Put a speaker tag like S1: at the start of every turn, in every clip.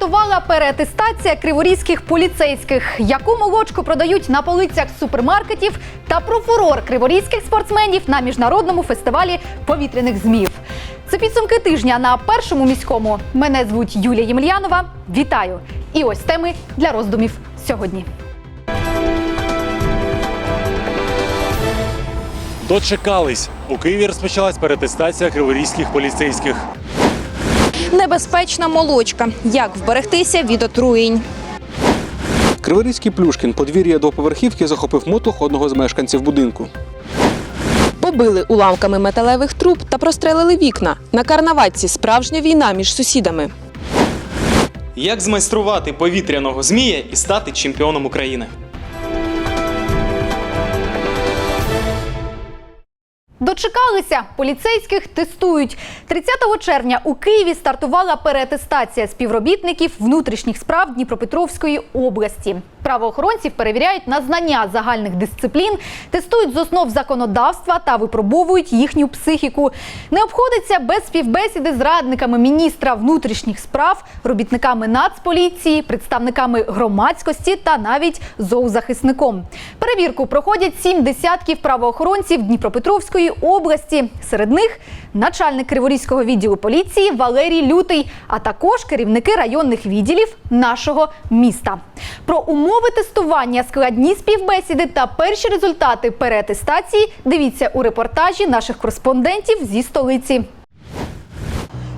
S1: Стартувала переатестація криворізьких поліцейських, яку молочку продають на полицях супермаркетів та про фурор криворізьких спортсменів на міжнародному фестивалі повітряних змів. Це підсумки тижня на першому міському. Мене звуть Юлія Ємельянова. Вітаю! І ось теми для роздумів сьогодні.
S2: Дочекались. У Києві розпочалась перетестація криворізьких поліцейських.
S3: Небезпечна молочка. Як вберегтися від отруєнь?
S4: Криворізький Плюшкін подвір'я двоповерхівки захопив мотлох одного з мешканців будинку.
S3: Побили уламками металевих труб та прострелили вікна. На карнаватці справжня війна між сусідами.
S5: Як змайструвати повітряного змія і стати чемпіоном України?
S1: Дочекалися, поліцейських тестують. 30 червня у Києві стартувала переатестація співробітників внутрішніх справ Дніпропетровської області. Правоохоронців перевіряють на знання загальних дисциплін, тестують з основ законодавства та випробовують їхню психіку. Не обходиться без співбесіди з радниками міністра внутрішніх справ, робітниками Нацполіції, представниками громадськості та навіть зоозахисником. Перевірку проходять сім десятків правоохоронців Дніпропетровської області. Серед них начальник Криворізького відділу поліції Валерій Лютий, а також керівники районних відділів нашого міста. Про умови тестування, складні співбесіди та перші результати переатестації дивіться у репортажі наших кореспондентів зі столиці.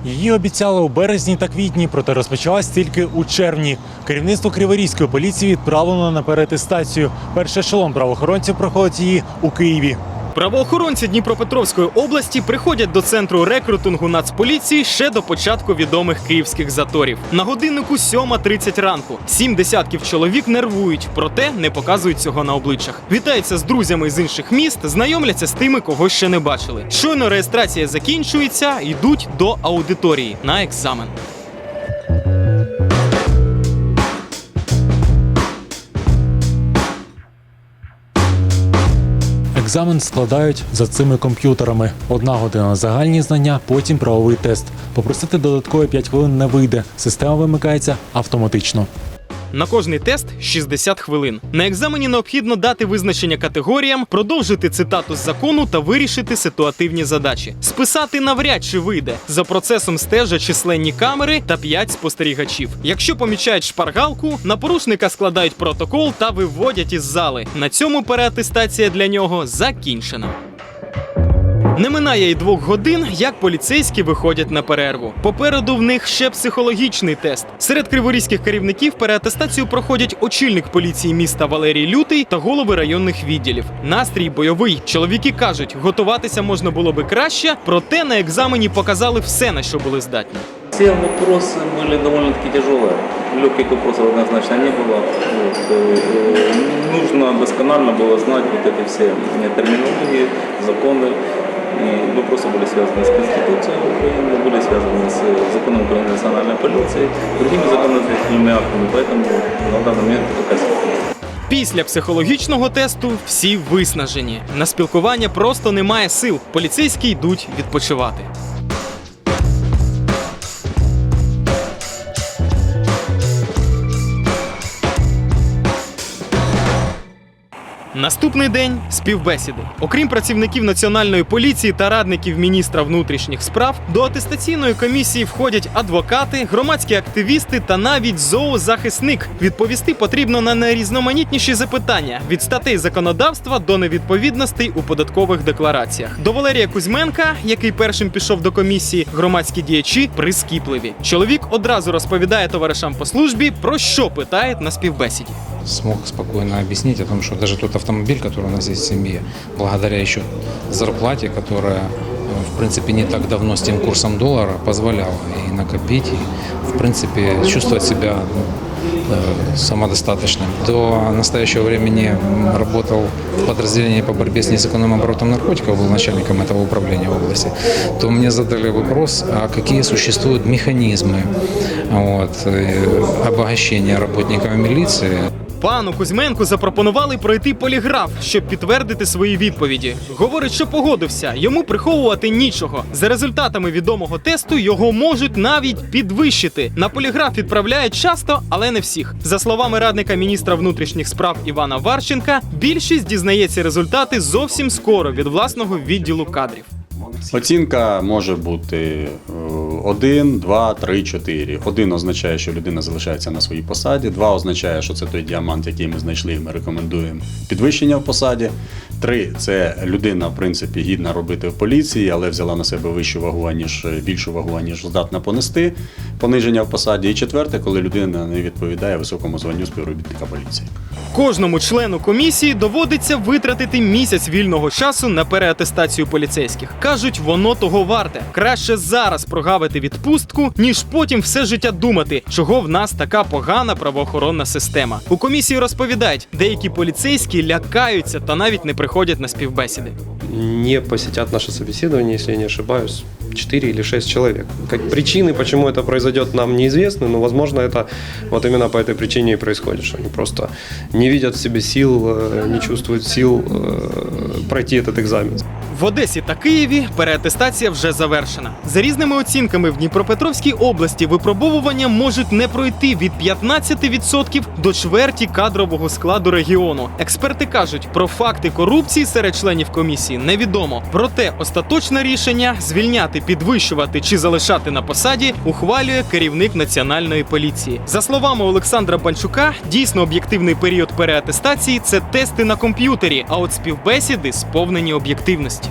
S2: Її обіцяли у березні та квітні, проте розпочалась тільки у червні. Керівництво Криворізької поліції відправлено на перетестацію. Перший ешелон правоохоронців проходить її у Києві.
S5: Правоохоронці Дніпропетровської області приходять до центру рекрутингу Нацполіції ще до початку відомих київських заторів. На годиннику 7.30 ранку. Сім десятків чоловік нервують, проте не показують цього на обличчях. Вітаються з друзями з інших міст, знайомляться з тими, кого ще не бачили. Щойно реєстрація закінчується, йдуть до аудиторії на екзамен.
S2: Екзамен складають за цими комп'ютерами. Одна година загальні знання, потім правовий тест. Попросити додаткові 5 хвилин не вийде. Система вимикається автоматично.
S5: На кожний тест 60 хвилин. На екзамені необхідно дати визначення категоріям, продовжити цитату з закону та вирішити ситуативні задачі. Списати навряд чи вийде. За процесом стежать численні камери та 5 спостерігачів. Якщо помічають шпаргалку, на порушника складають протокол та виводять із зали. На цьому переатестація для нього закінчена. Не минає й двох годин, як поліцейські виходять на перерву. Попереду в них ще психологічний тест. Серед криворізьких керівників переатестацію проходять очільник поліції міста Валерій Лютий та голови районних відділів. Настрій бойовий. Чоловіки кажуть, готуватися можна було би краще, проте на екзамені показали все, на що були здатні.
S6: Все вопросы были довольно-таки тяжелые. Легких вопросов однозначно не было. Вот, э, нужно досконально было знать вот эти все терминологии, законы. И вопросы были связаны с Конституцией Украины, были связаны с законом Украины национальной полиции, другими законодательными актами. Поэтому на данный момент такая ситуация.
S5: Після психологічного тесту всі виснажені. На спілкування просто немає сил. Поліцейські йдуть відпочивати. Наступний день співбесіди. Окрім працівників національної поліції та радників міністра внутрішніх справ, до атестаційної комісії входять адвокати, громадські активісти та навіть зоозахисник. Відповісти потрібно на найрізноманітніші запитання від статей законодавства до невідповідностей у податкових деклараціях. До Валерія Кузьменка, який першим пішов до комісії, громадські діячі прискіпливі. Чоловік одразу розповідає товаришам по службі, про що питають на співбесіді.
S7: смог спокойно объяснить о том, что даже тот автомобиль, который у нас есть в семье, благодаря еще зарплате, которая, э, в принципе, не так давно с тем курсом доллара позволяла и накопить, и, в принципе, чувствовать себя ну, э, самодостаточным. До настоящего времени м, работал в подразделении по борьбе с незаконным оборотом наркотиков, был начальником этого управления в области, то мне задали вопрос, а какие существуют механизмы вот, э, обогащения работников милиции
S5: Пану Кузьменку запропонували пройти поліграф, щоб підтвердити свої відповіді. Говорить, що погодився, йому приховувати нічого. За результатами відомого тесту його можуть навіть підвищити. На поліграф відправляють часто, але не всіх. За словами радника міністра внутрішніх справ Івана Варченка, більшість дізнається результати зовсім скоро від власного відділу кадрів.
S8: Оцінка може бути 1, 2, 3, 4. Один означає, що людина залишається на своїй посаді. Два означає, що це той діамант, який ми знайшли, і ми рекомендуємо підвищення в посаді. Три це людина, в принципі, гідна робити в поліції, але взяла на себе вищу вагу, аніж більшу вагу, аніж здатна понести пониження в посаді. І четверте, коли людина не відповідає високому званню співробітника поліції.
S5: Кожному члену комісії доводиться витратити місяць вільного часу на переатестацію поліцейських. Кажуть, воно того варте. Краще зараз прогавити відпустку, ніж потім все життя думати, чого в нас така погана правоохоронна система. У комісії розповідають, деякі поліцейські лякаються та навіть не приходять на співбесіди.
S9: не посетят наше собеседование, если я не ошибаюсь, 4 или 6 человек. Как причины, почему это произойдет, нам неизвестны, но, возможно, это вот именно по этой причине и происходит, что они просто не видят в себе сил, э, не чувствуют сил э, пройти этот экзамен.
S5: В Одесі та Києві переатестація вже завершена. За різними оцінками в Дніпропетровській області випробовування можуть не пройти від 15% до чверті кадрового складу регіону. Експерти кажуть, про факти корупції серед членів комісії невідомо. Проте остаточне рішення звільняти, підвищувати чи залишати на посаді ухвалює керівник національної поліції. За словами Олександра Банчука, дійсно об'єктивний період переатестації це тести на комп'ютері, а от співбесіди сповнені об'єктивності.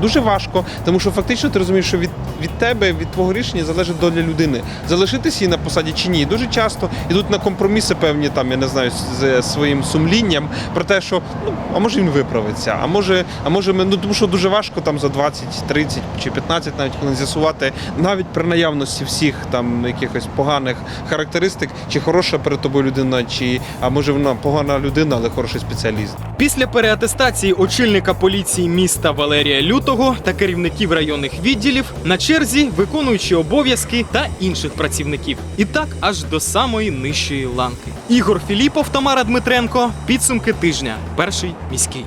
S10: Дуже важко, тому що фактично ти розумієш, що від, від тебе, від твого рішення залежить доля людини. Залишитися її на посаді чи ні. Дуже часто йдуть на компроміси певні, там, я не знаю, з своїм сумлінням про те, що ну, а може він виправиться, а може, а може ми, ну тому що дуже важко там за 20, 30 чи 15 навіть хвилин з'ясувати, навіть при наявності всіх там якихось поганих характеристик, чи хороша перед тобою людина, чи а може вона погана людина, але хороший спеціаліст.
S5: Після переатестації очільника поліції міста Валерія Лютого та керівників районних відділів на черзі виконуючі обов'язки та інших працівників. І так аж до самої нижчої ланки. Ігор Філіпов, Тамара Дмитренко. Підсумки тижня. Перший міський.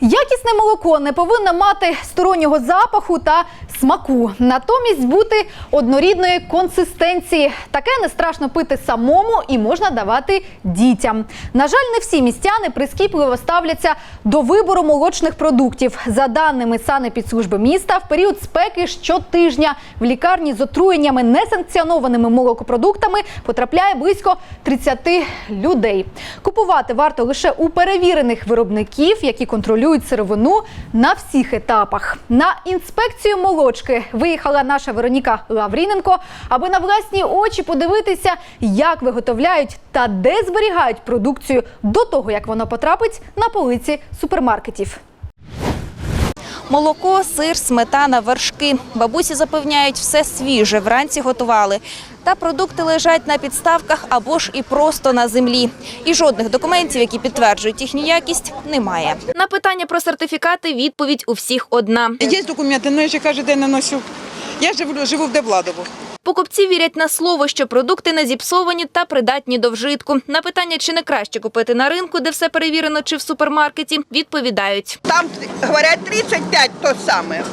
S1: Якісне молоко не повинно мати стороннього запаху та смаку, натомість бути однорідної консистенції. Таке не страшно пити самому і можна давати дітям. На жаль, не всі містяни прискіпливо ставляться до вибору молочних продуктів. За даними санепідслужби міста, в період спеки щотижня в лікарні з отруєннями несанкціонованими молокопродуктами потрапляє близько 30 людей. Купувати варто лише у перевірених виробників, які контролюють сировину на всіх етапах. На інспекцію молочки виїхала наша Вероніка Лавріненко, аби на власні очі подивитися, як виготовляють та де зберігають продукцію до того, як вона потрапить на полиці супермаркетів.
S11: Молоко, сир, сметана, вершки. Бабусі запевняють, все свіже, вранці готували. Та продукти лежать на підставках або ж і просто на землі. І жодних документів, які підтверджують їхню якість, немає. На питання про сертифікати відповідь у всіх одна.
S12: Є документи, але я ще кожен день не ношу. Я живу, живу в Девладово.
S11: Покупці вірять на слово, що продукти не зіпсовані та придатні до вжитку. На питання, чи не краще купити на ринку, де все перевірено, чи в супермаркеті, відповідають.
S12: Там говорять 35 то саме.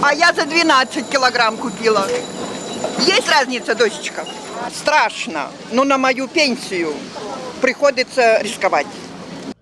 S12: А я за 12 кілограм купила. Є разница, дочечка? Страшно. но на мою пенсію приходиться ризикувати.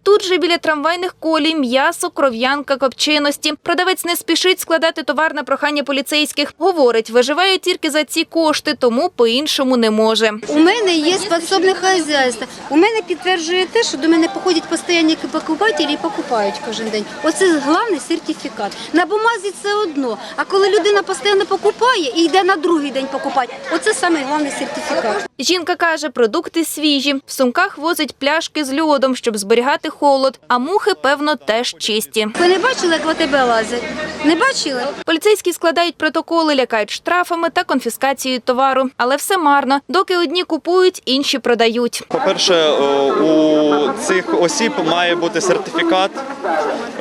S11: Тут же біля трамвайних колій м'ясо, кров'янка, копченості. Продавець не спішить складати товар на прохання поліцейських. Говорить, виживає тільки за ці кошти, тому по-іншому не може.
S13: У мене є підсобне хазяйство. У мене підтверджує те, що до мене походять постійні покупателі і покупають кожен день. Оце головний сертифікат. На бумазі це одно. А коли людина постійно покупає і йде на другий день покупати, оце саме головний сертифікат.
S11: Жінка каже, продукти свіжі. В сумках возить пляшки з льодом, щоб зберігати відчувати холод, а мухи, певно, теж чисті.
S13: Ви не бачили, як в АТБ лазить? Не бачили?
S11: Поліцейські складають протоколи, лякають штрафами та конфіскацією товару. Але все марно. Доки одні купують, інші продають.
S14: По-перше, е, у цих осіб має бути сертифікат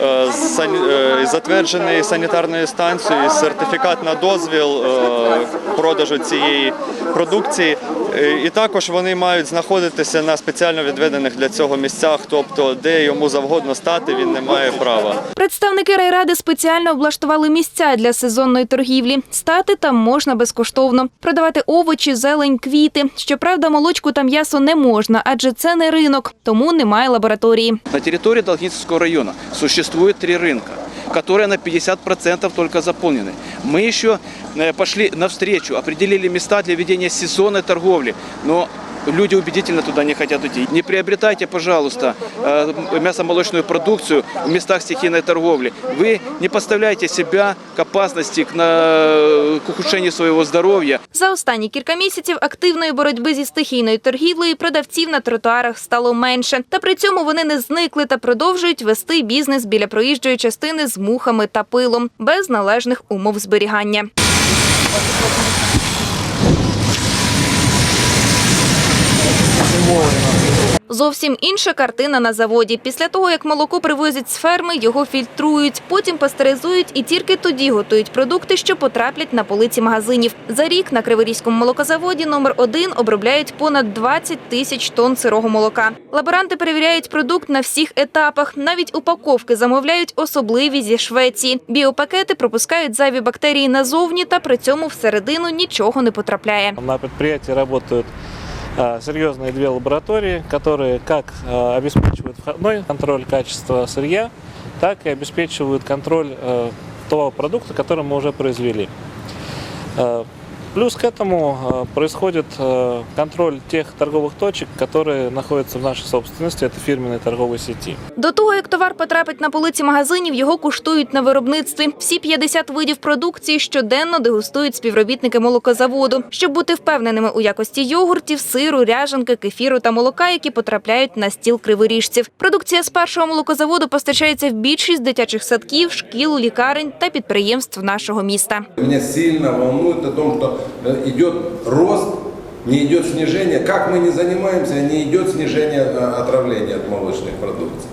S14: е, е, затверджений санітарною станцією, сертифікат на дозвіл продажу цієї продукції. І також вони мають знаходитися на спеціально відведених для цього місцях, тобто де йому завгодно стати, він не має права.
S11: Представники райради спеціально облаштували місця для сезонної торгівлі. Стати там можна безкоштовно. Продавати овочі, зелень, квіти. Щоправда, молочку та м'ясо не можна, адже це не ринок, тому немає лабораторії.
S15: На территории Долгницкого района существует три рынка, которые на 50% только заполнены. Мы еще э, пошли навстречу, определили места для ведения сезонной торговли, но люди убедительно туда не хотят идти. Не приобретайте, пожалуйста, э, мясомолочную продукцию в местах стихийной торговли. Вы не поставляйте себя к опасности, к, на- к ухудшению своего здоровья.
S11: За останні кілька місяців активної боротьби зі стихійною торгівлею продавців на тротуарах стало менше. Та при цьому вони не зникли та продовжують вести бізнес біля проїжджої частини з мухами та пилом без належних умов зберігання. Зовсім інша картина на заводі. Після того, як молоко привозять з ферми, його фільтрують, потім пастеризують і тільки тоді готують продукти, що потраплять на полиці магазинів. За рік на Криворізькому молокозаводі номер 1 обробляють понад 20 тисяч тонн сирого молока. Лаборанти перевіряють продукт на всіх етапах. Навіть упаковки замовляють особливі зі Швеції. Біопакети пропускають зайві бактерії назовні, та при цьому всередину нічого не потрапляє.
S16: На работают а, серьезные две лаборатории, которые как а, обеспечивают входной контроль качества сырья, так и обеспечивают контроль э, того продукта, который мы уже произвели. Э, Плюс к этому э, происходит э, контроль тех торговых точек, которые находятся в нашей собственности, это фирменной торговой сети.
S11: До того, як товар потрапить на полиці магазинів, його куштують на виробництві. Всі 50 видів продукції щоденно дегустують співробітники молокозаводу, щоб бути впевненими у якості йогуртів, сиру, ряжанки, кефіру та молока, які потрапляють на стіл криворіжців. Продукція з першого молокозаводу постачається в більшість дитячих садків, шкіл, лікарень та підприємств нашого міста.
S17: Меня сильно волнует о том, что э, идет рост, не идет снижение. Как мы не занимаемся, не идет снижение э, отравления от молочных продукций.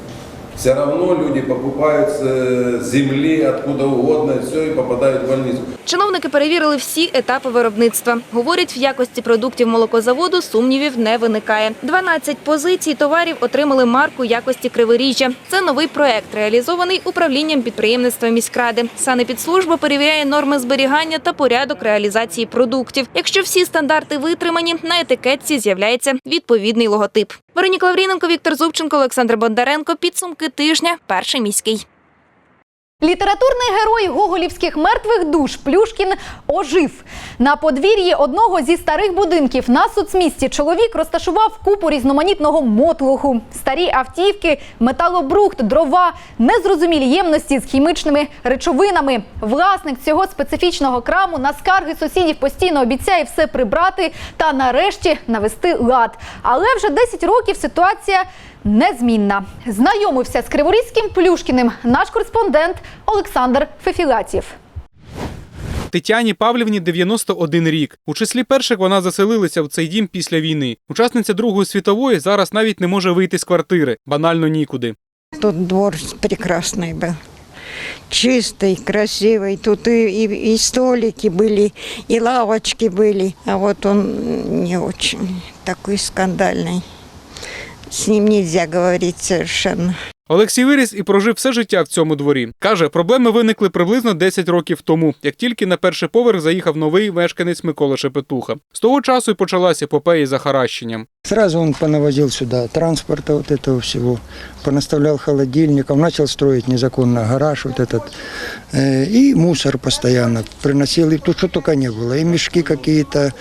S17: Все равно люди покупают с э, земли, откуда угодно, все и попадают в больницу.
S11: Чиновники перевірили всі етапи виробництва. Говорять, в якості продуктів молокозаводу сумнівів не виникає. 12 позицій товарів отримали марку якості криворіжжя. Це новий проект, реалізований управлінням підприємництва міськради. Санепідслужба перевіряє норми зберігання та порядок реалізації продуктів. Якщо всі стандарти витримані, на етикетці з'являється відповідний логотип. Вероніка Лавріненко, Віктор Зубченко, Олександр Бондаренко. Підсумки тижня. Перший міський.
S1: Літературний герой гоголівських мертвих душ Плюшкін ожив. На подвір'ї одного зі старих будинків на соцмісті чоловік розташував купу різноманітного мотлуху, старі автівки, металобрухт, дрова, незрозумілі ємності з хімічними речовинами. Власник цього специфічного краму на скарги сусідів постійно обіцяє все прибрати та нарешті навести лад. Але вже 10 років ситуація незмінна. Знайомився з Криворізьким Плюшкіним наш кореспондент Олександр Фефілатів.
S18: Тетяні Павлівні 91 рік. У числі перших вона заселилася в цей дім після війни. Учасниця Другої світової зараз навіть не може вийти з квартири, банально нікуди.
S19: Тут двор прекрасный был. Чистый, красивый. Тут и, и, и столики были, и лавочки были. А вот он не очень такой скандальный. С ним нельзя говорить совершенно.
S18: Олексій виріс і прожив все життя в цьому дворі. Каже, проблеми виникли приблизно 10 років тому, як тільки на перший поверх заїхав новий мешканець Микола Шепетуха. З того часу й почалася епопея за харащенням.
S20: Сразу он понавозил сюда транспорта вот этого всего, понаставлял холодильников, начал строить незаконно гараж вот этот. Э, И мусор постоянно приносил, и тут что только не было, и мешки какие-то,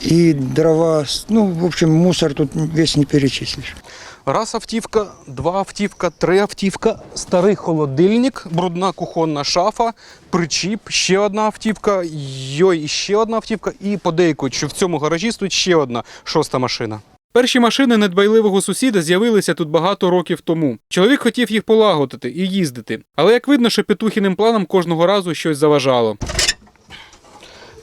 S20: и дрова, ну, в общем, мусор тут весь не перечислишь.
S9: Раз автівка, два автівка, три автівка, старий холодильник, брудна кухонна шафа, причіп, ще одна автівка, йой, ще одна автівка, і подейкують, що в цьому гаражі стоїть ще одна шоста машина.
S18: Перші машини недбайливого сусіда з'явилися тут багато років тому. Чоловік хотів їх полагодити і їздити, але як видно, шепетухіним планам кожного разу щось заважало.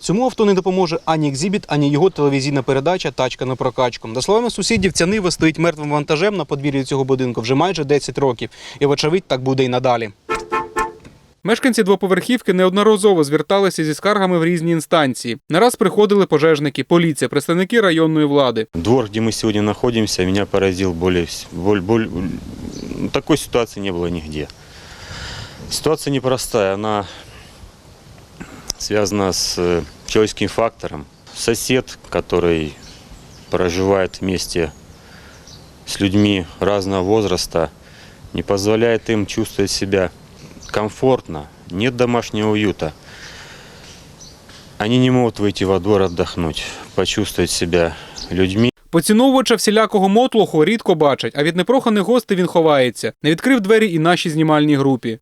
S4: Цьому авто не допоможе ані екзібіт, ані його телевізійна передача Тачка на прокачку. За словами сусідів, ця нива стоїть мертвим вантажем на подвір'ї цього будинку вже майже 10 років. І, вочевидь, так буде і надалі.
S18: Мешканці двоповерхівки неодноразово зверталися зі скаргами в різні інстанції. Не раз приходили пожежники, поліція, представники районної влади.
S21: Двор, где мы сегодня находимся, меня поразил более... вс- боль- боль- такой ситуации не было нигде. Ситуация непростая, она связана с э, человеческим фактором. Сосед, который проживает вместе с людьми разного возраста, не позволяет им чувствовать себя комфортно, нет домашнего уюта. Они не могут выйти во двор отдохнуть, почувствовать себя людьми.
S18: Поціновувача всілякого мотлуху рідко бачать, а від непроханих гостей він ховається. Не відкрив двері і нашій знімальній групі.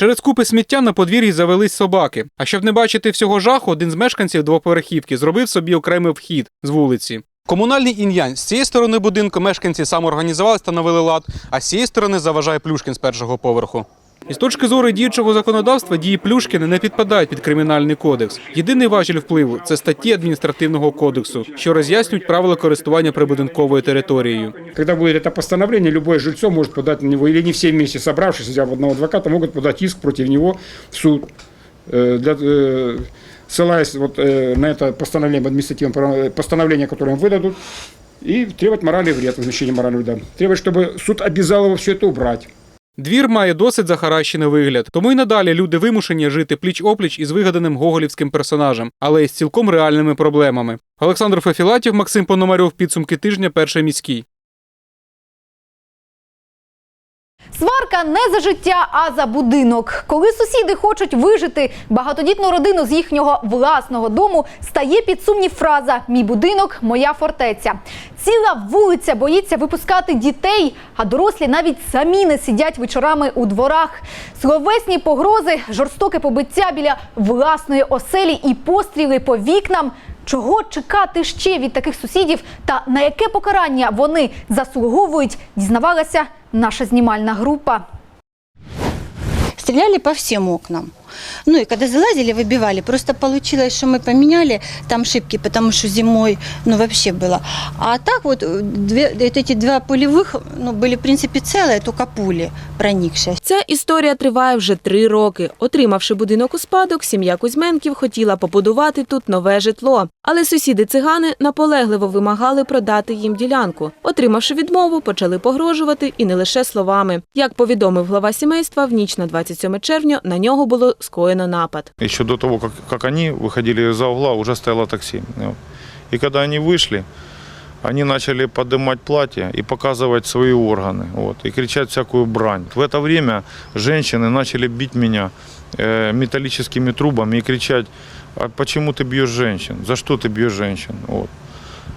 S18: Через купи сміття на подвір'ї завелись собаки. А щоб не бачити всього жаху, один з мешканців двоповерхівки зробив собі окремий вхід з вулиці.
S4: Комунальний ін'янь. З цієї сторони будинку мешканці самоорганізувалися та навели лад, а з цієї сторони заважає Плюшкін з першого поверху.
S18: І з точки зору діючого законодавства дії Плюшкіна не підпадають під кримінальний кодекс. Єдиний важіль впливу це статті адміністративного кодексу, що роз'яснюють правила користування прибудинковою територією.
S22: Когда будет это постановление, любое жильцо может подать на него, или не все вместе собравшись, взяв одного адвоката, могут подать иск против него в суд, э, для, э, ссылаясь вот, э, на это постановление, административное право- постановление, которое им выдадут, и требовать морали вред, возмещения морального вреда. Требовать, чтобы суд обязал его все это убрать.
S18: Двір має досить захаращений вигляд, тому й надалі люди вимушені жити пліч-опліч із вигаданим гоголівським персонажем, але із цілком реальними проблемами. Олександр Фефілатів, Максим Пономарьов, підсумки тижня, перший міський.
S1: Сварка не за життя, а за будинок. Коли сусіди хочуть вижити багатодітну родину з їхнього власного дому, стає під сумнів фраза Мій будинок, моя фортеця. Ціла вулиця боїться випускати дітей, а дорослі навіть самі не сидять вечорами у дворах. Словесні погрози, жорстоке побиття біля власної оселі і постріли по вікнам. Чого чекати ще від таких сусідів та на яке покарання вони заслуговують, дізнавалася наша знімальна група.
S23: Стріляли по всім окнам. Ну и когда залазили, выбивали. Просто получилось, что мы поменяли там шибки, потому что зимой, ну, вообще было. А так вот, э, две, вот эти два пулевых, ну, были, в принципе, целые, только пули проникшие.
S3: Ця історія триває вже три роки. Отримавши будинок у спадок, сім'я Кузьменків хотіла побудувати тут нове житло. Але сусіди цигани наполегливо вимагали продати їм ділянку. Отримавши відмову, почали погрожувати і не лише словами. Як повідомив глава сімейства, в ніч на 27 червня на нього було скоєно напад.
S24: Еще до того, как, как они выходили из-за угла, уже стояло такси. Вот. И когда они вышли, они начали поднимать платье и показывать свои органы. Вот, и кричать всякую брань. В это время женщины начали бить меня э, металлическими трубами и кричать, а почему ты бьешь женщин? За что ты бьешь женщин? Вот.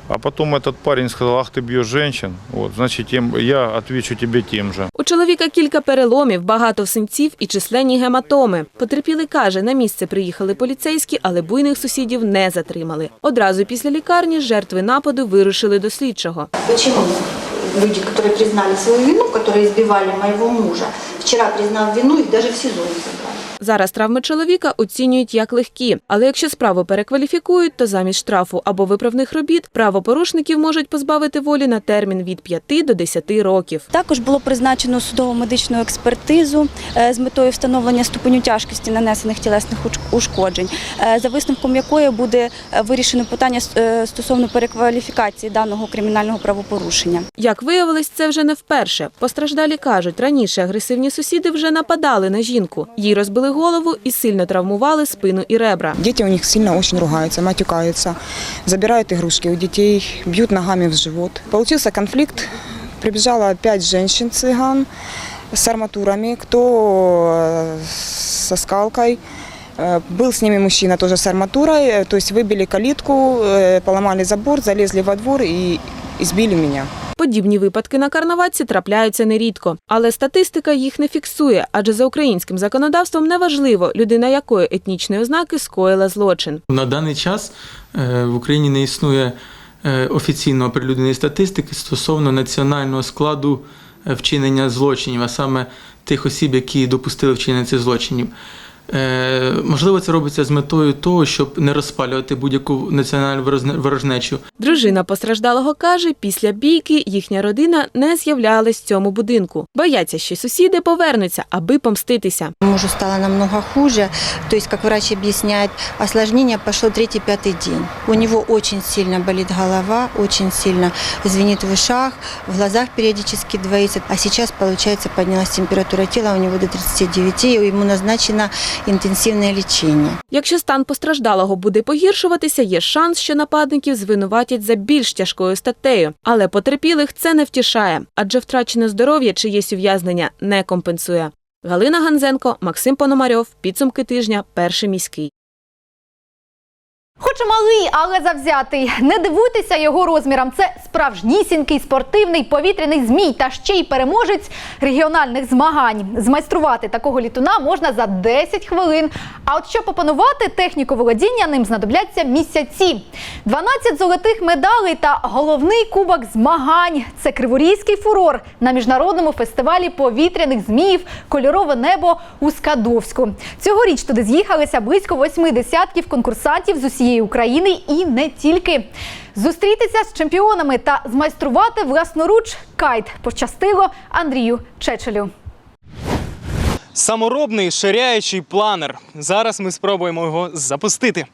S24: А потом этот парень сказал, ах ты бьешь женщин, вот, значит тем, я отвечу тебе тем же.
S3: У чоловіка кілька переломів, багато синців і численні гематоми. Потерпілий каже, на місце приїхали поліцейські, але буйних сусідів не затримали. Одразу після лікарні жертви нападу вирушили до слідчого.
S23: Почему люди, которые признали свою вину, которые избивали моего мужа, вчера признав вину, их даже в СИЗО не забрали?
S3: Зараз травми чоловіка оцінюють як легкі, але якщо справу перекваліфікують, то замість штрафу або виправних робіт правопорушників можуть позбавити волі на термін від 5 до 10 років.
S25: Також було призначено судово-медичну експертизу е, з метою встановлення ступеню тяжкості нанесених тілесних ушкоджень, е, за висновком якої буде е, вирішено питання стосовно перекваліфікації даного кримінального правопорушення.
S3: Як виявилось, це вже не вперше. Постраждалі кажуть, раніше агресивні сусіди вже нападали на жінку. Їй розбили голову і сильно травмували спину і ребра.
S26: Дети у них сильно очень ругаются, матюкаются, забирают игрушки у детей, бьют ногами в живот. Получился конфликт, прибежало пять женщин-цыган с арматурами, кто э, со скалкой. Э, Был с ними мужчина тоже с арматурой, э, то есть выбили калитку, э, поломали забор, залезли во двор и избили меня.
S3: Подібні випадки на карнаватці трапляються нерідко, але статистика їх не фіксує, адже за українським законодавством неважливо, людина якої етнічної ознаки скоїла злочин.
S27: На даний час е, в Україні не існує е, офіційно оприлюдненої статистики стосовно національного складу е, вчинення злочинів, а саме тих осіб, які допустили вчинення цих злочинів. Е, Можливо, це робиться з метою того, щоб не розпалювати будь-яку національну ворожнечу.
S3: Дружина постраждалого каже, після бійки їхня родина не з'являлась в цьому будинку. Бояться, що сусіди повернуться, аби помститися.
S23: Мужу стало намного хуже. То есть, как врач объясняет, осложнение пошло третий-пятый день. У него очень сильно болит голова, очень сильно звенит в ушах, в глазах периодически двоится. А сейчас, получается, поднялась температура тела у него до 39, и ему назначено интенсивное лічення.
S3: Якщо стан постраждалого буде погіршуватися, є шанс, що нападників звинуватять за більш тяжкою статтею. Але потерпілих це не втішає, адже втрачене здоров'я чиєсь ув'язнення не компенсує. Галина Ганзенко, Максим Пономарьов. Підсумки тижня. Перший міський.
S1: Хоч і малий, але завзятий. Не дивуйтеся його розмірам. Це справжнісінький спортивний повітряний змій та ще й переможець регіональних змагань. Змайструвати такого літуна можна за 10 хвилин. А от щоб опанувати техніку володіння, ним знадобляться місяці. 12 золотих медалей та головний кубок змагань. Це криворізький фурор на міжнародному фестивалі повітряних зміїв Кольорове небо у Скадовську. Цьогоріч туди з'їхалися близько восьми десятків конкурсантів з усієї України і не тільки. Зустрітися з чемпіонами та змайструвати власноруч кайт пощастило Андрію Чечелю.
S5: Саморобний ширяючий планер. Зараз ми спробуємо його запустити.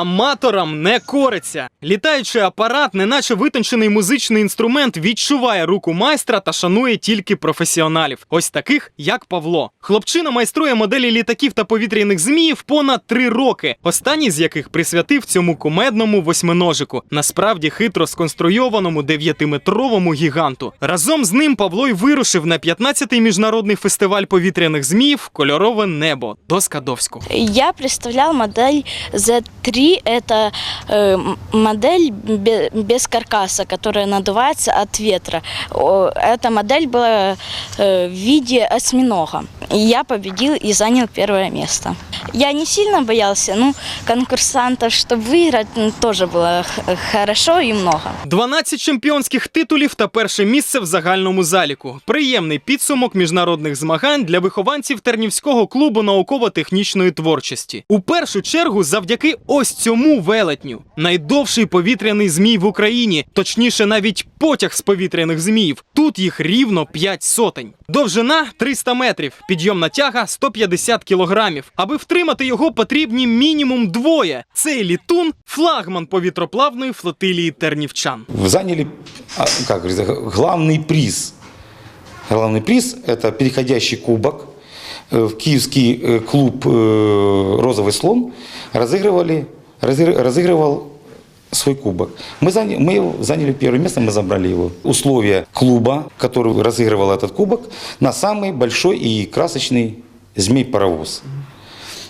S5: Аматорам не кориться. Літаючий апарат, неначе витончений музичний інструмент, відчуває руку майстра та шанує тільки професіоналів. Ось таких, як Павло. Хлопчина майструє моделі літаків та повітряних зміїв понад три роки. Останній з яких присвятив цьому кумедному восьминожику, насправді хитро сконструйованому дев'ятиметровому гіганту. Разом з ним Павло й вирушив на 15-й міжнародний фестиваль повітряних зміїв Кольорове небо до Скадовську.
S28: Я представлял модель Z3. Это э, м- модель бе- без каркаса, которая надувается от ветра. О, Эта модель была э, в виде осьминога. И я победил и занял первое место. Я не сильно боялся, ну, конкурсантов, чтобы выиграть, ну, тоже было х- хорошо и много.
S5: 12 чемпіонських титулів та перше місце в загальному заліку. Приємний підсумок міжнародних змагань для вихованців Тернівського клубу науково-технічної творчості. У першу чергу, завдяки ось цьому велетню. Найдовший повітряний змій в Україні, точніше, навіть потяг з повітряних зміїв. Тут їх рівно 5 сотень. Довжина 300 метрів, підйомна тяга 150 кілограмів. Аби втримати його, потрібні мінімум двоє. Цей літун флагман повітроплавної флотилії тернівчан.
S29: заняли, а, как говорится, г- главный приз. Главный приз – это переходящий кубок. Э, В киевский э, клуб э, «Розовый слон» разыгрывали, разыгр- разыгрывал свой кубок. Мы заняли, мы его заняли первое место, мы забрали его. Условия клуба, который разыгрывал этот кубок, на самый большой и красочный змей-паровоз.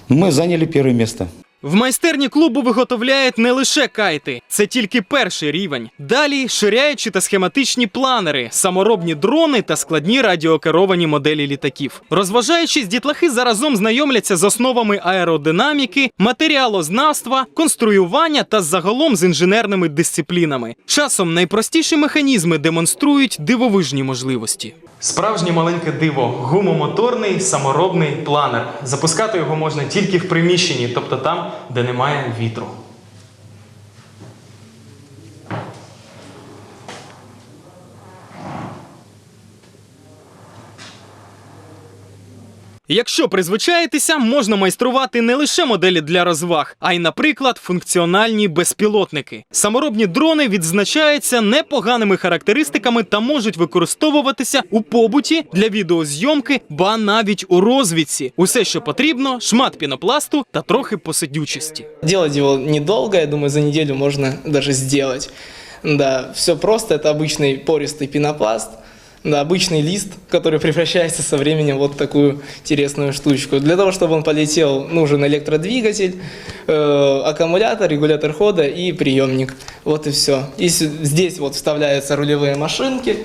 S29: Мы заняли первое место.
S5: В майстерні клубу виготовляють не лише кайти, це тільки перший рівень. Далі ширяючі та схематичні планери, саморобні дрони та складні радіокеровані моделі літаків. Розважаючись, дітлахи заразом знайомляться з основами аеродинаміки, матеріалознавства, конструювання та загалом з інженерними дисциплінами. Часом найпростіші механізми демонструють дивовижні можливості. Справжнє маленьке диво гумомоторний саморобний планер. Запускати його можна тільки в приміщенні, тобто там, де немає вітру. Якщо призвичаєтеся, можна майструвати не лише моделі для розваг, а й, наприклад, функціональні безпілотники. Саморобні дрони відзначаються непоганими характеристиками та можуть використовуватися у побуті для відеозйомки, ба навіть у розвідці. Усе, що потрібно, шмат пінопласту та трохи посидючості.
S30: Делать его недолго, я думаю, за неделю можно даже сделать. Да, все просто, это обычный пористый пенопласт. Да, обычный лист, который превращается со временем вот в такую интересную штучку. Для того, чтобы он полетел, нужен электродвигатель, э, аккумулятор, регулятор хода и приемник. Вот и все. И здесь вот вставляются рулевые машинки,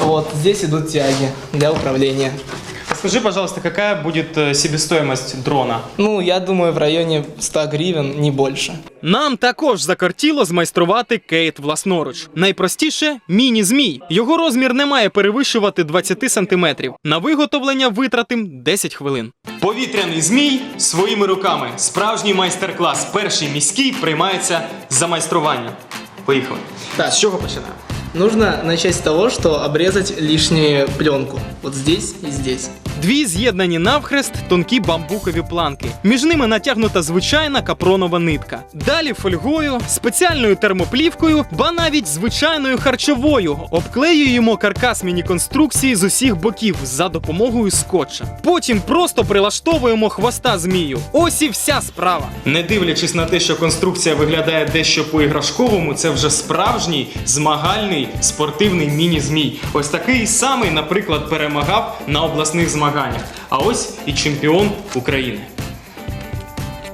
S30: вот здесь идут тяги для управления.
S5: Скажи, пожалуйста, какая будет э, себестоимость дрона?
S30: Ну, я думаю, в районе 100 гривен, не больше.
S5: Нам також закортіло змайструвати кейт власноруч. Найпростіше міні-змій. Його розмір не має перевищувати 20 сантиметрів. На виготовлення витратим 10 хвилин. Повітряний змій своїми руками. Справжній майстер-клас. Перший міський приймається за майстрування. Поїхали.
S30: Так.
S5: З чого починаємо?
S30: Нужно начать с того, что обрезать лишнюю пленку. Вот здесь и здесь.
S5: Дві з'єднані навхрест тонкі бамбукові планки. Між ними натягнута звичайна капронова нитка. Далі фольгою, спеціальною термоплівкою, ба навіть звичайною харчовою обклеюємо каркас міні-конструкції з усіх боків за допомогою скотча. Потім просто прилаштовуємо хвоста змію. Ось і вся справа. Не дивлячись на те, що конструкція виглядає дещо по-іграшковому, це вже справжній змагальний спортивний міні-змій. Ось такий самий, наприклад, перемагав на обласних змаганнях. А ось і чемпіон України.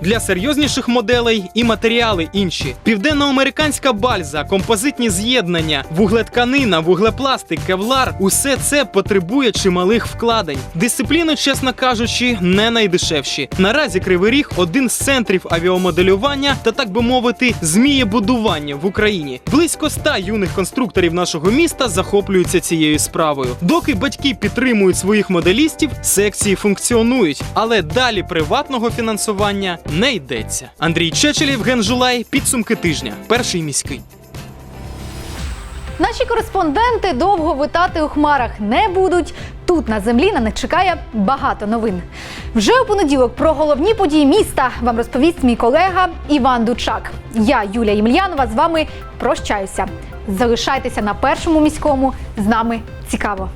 S5: Для серйозніших моделей і матеріали інші: південноамериканська бальза, композитні з'єднання, вуглетканина, вуглепластик, кевлар усе це потребує чималих вкладень. Дисципліни, чесно кажучи, не найдешевші. Наразі Кривий Ріг один з центрів авіамоделювання та, так би мовити, змієбудування в Україні. Близько ста юних конструкторів нашого міста захоплюються цією справою. Доки батьки підтримують своїх моделістів, секції функціонують, але далі приватного фінансування не йдеться. Андрій Чечель, Євген Жулай, підсумки тижня. Перший міський.
S1: Наші кореспонденти довго витати у хмарах не будуть. Тут на землі на них чекає багато новин. Вже у понеділок про головні події міста вам розповість мій колега Іван Дучак. Я, Юлія Ємельянова, з вами прощаюся. Залишайтеся на першому міському. З нами цікаво.